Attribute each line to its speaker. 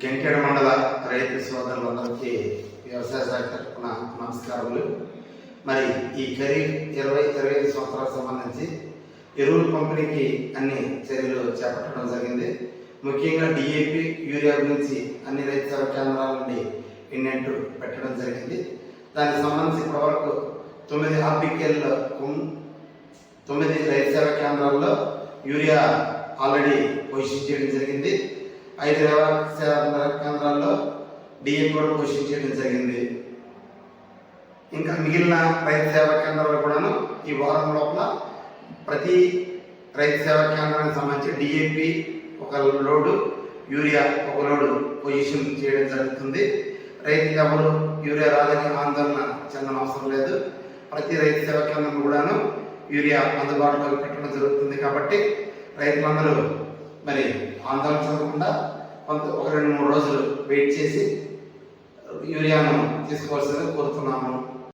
Speaker 1: గెంకేడ మండల రైతు సోదరులందరికీ వ్యవసాయ శాఖ తరఫున నమస్కారములు. మరి ఈ ఖరీఫ్ ఇరవై ఇరవై ఐదు సంవత్సరాలకు సంబంధించి ఎరువుల పంపిణీకి అన్ని చర్యలు చేపట్టడం జరిగింది. ముఖ్యంగా డిఏపి యూరియా గురించి అన్ని రైతు సేవా కేంద్రాల నుండి ఇండెంట్ పెట్టడం జరిగింది. దానికి సంబంధించి ఇప్పటివరకు తొమ్మిది ఆర్బికేల్ తొమ్మిది రైతు సేవ కేంద్రాల్లో యూరియా ఆల్రెడీ పొజిషన్ చేయడం జరిగింది. ఐదు సేవా కేంద్రాల్లో డిఎం కూడా పొజిషన్ చేయడం జరిగింది. ఇంకా మిగిలిన రైతు సేవా కేంద్రాలు కూడాను ఈ వారం లోపల ప్రతి రైతు సేవా కేంద్రానికి సంబంధించి డిఏపి ఒక లోడు యూరియా ఒక లోడు పొజిషన్ చేయడం జరుగుతుంది. రైతుకి ఎవరు యూరియా రాదని ఆందోళన చెందడం అవసరం లేదు. ప్రతి రైతు సేవా కేంద్రం కూడాను యూరియా అందుబాటులో పెట్టడం జరుగుతుంది కాబట్టి రైతులందరూ మరి ఆందోళన చెందకుండా కొంత ఒక రెండు మూడు రోజులు వెయిట్ చేసి యూరియాను తీసుకోవాల్సిందిగా కోరుతున్నాము.